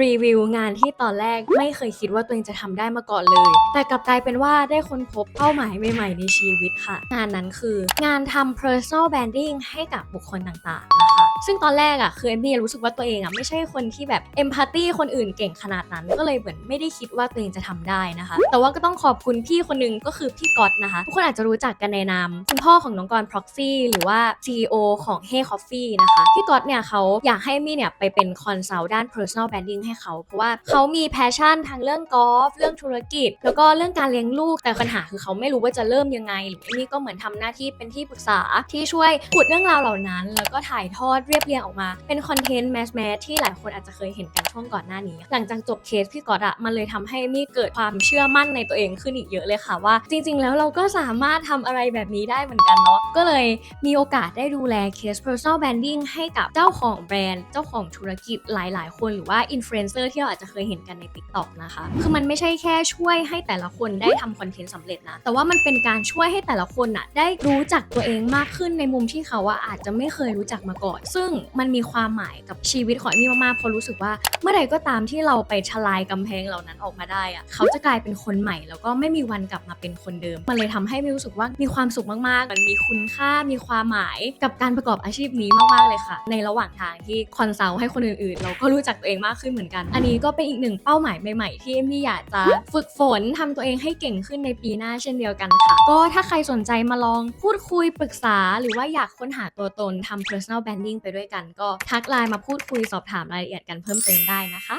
รีวิวงานที่ตอนแรกไม่เคยคิดว่าตัวเองจะทำได้มาก่อนเลย แต่กลับกลายเป็นว่าได้ค้นพบเป้าหมายใหม่ๆในชีวิตค่ะ งานนั้นคืองานทำ personal branding ให้กับบุคคลต่างๆนะคะ ซึ่งตอนแรกอะคือเอมมี่รู้สึกว่าตัวเองอะไม่ใช่คนที่แบบ empathy คนอื่นเก่งขนาดนั้น ก็เลยเหมือนไม่ได้คิดว่าตัวเองจะทำได้นะคะ แต่ว่าก็ต้องขอบคุณพี่คนหนึงก็คือพี่ก๊อตนะคะทุกคนอาจจะรู้จักกันในนามคุณพ่อของน้องกร proxy หรือว่า CEO ของ Hey Coffee นะคะพี่ก๊อตเนี่ยเขาอยากให้มี่เนี่ยไปเป็นคอนซัลท์ด้าน personal branding ให้เขา เพราะว่าเขามีแพชชั่นทางเรื่องกอล์ฟเรื่องธุรกิจ แล้วก็เรื่องการเลี้ยงลูกแต่ปัญหาคือเขาไม่รู้ว่าจะเริ่มยังไงหรือเอมมี่ก็เหมือนทำหน้าที่เป็นที่ปรึกษาที่ช่วยขุดเรื่องราวเหล่านั้น แล้วก็ถ่ายทอดเรียบเรียงออกมา เป็นคอนเทนต์แมสแมสที่หลายคนอาจจะเคยเห็นกันช่วงก่อนหน้านี้ หลังจากจบเคสพี่กอตอะมันเลยทำให้มี่เกิดความเชื่อมั่นในตัวเองขึ้นอีกเยอะเลยค่ะว่า จริง ๆ แล้วเราก็สามารถทำอะไรแบบนี้ได้เหมือนกันเนาะก็เลยมีโอกาสได้ดูแลเคส personal branding ให้กับเจ้าของแบรนด์เจ้าของธุรกิจหลาย ๆ คนหรือว่าอินฟลูเอนเซอร์ที่เราอาจจะเคยเห็นกันใน TikTok นะคะ คือมันไม่ใช่แค่ช่วยให้แต่ละคนได้ทำคอนเทนต์สำเร็จนะ แต่ว่ามันเป็นการช่วยให้แต่ละคนอะได้รู้จักตัวเองมากขึ้นในมุมที่เขาอะอาจจะไม่เคยรู้จักมาก่อน ซึ่งมันมีความหมายกับชีวิตของเอมมี่มากๆเพราะรู้สึกว่าเมื่อใดก็ตามที่เราไปทลายกำแพงเหล่านั้นออกมาได้อะเขาจะกลายเป็นคนใหม่ แล้วก็ไม่มีวันกลับมาเป็นคนเดิม มันเลยทำให้มีรู้สึกว่ามีความสุขมากๆ มันมีคุณค่า มีความหมายกับการประกอบอาชีพนี้มากๆเลยค่ะ ในระหว่างทางที่คอนซัลท์ให้คนอื่นๆ เราก็รู้จักตัวเองมากขึ้นเหมือนกัน อันนี้ก็เป็นอีกหนึ่งเป้าหมายใหม่ๆ ที่เอมมี่อยากจะฝึกฝนทำตัวเองให้เก่งขึ้นในปีหน้าเช่นเดียวกันค่ะ ก็ถ้าใครสนใจมาลองพูดคุยปรึกษา หรือว่าอยากค้นหาตัวตนทำ personal branding ไปด้วยกัน ก็ทักไลน์มาพูดคุยสอบถามรายละเอียดกันเพิ่มเติมได้นะคะ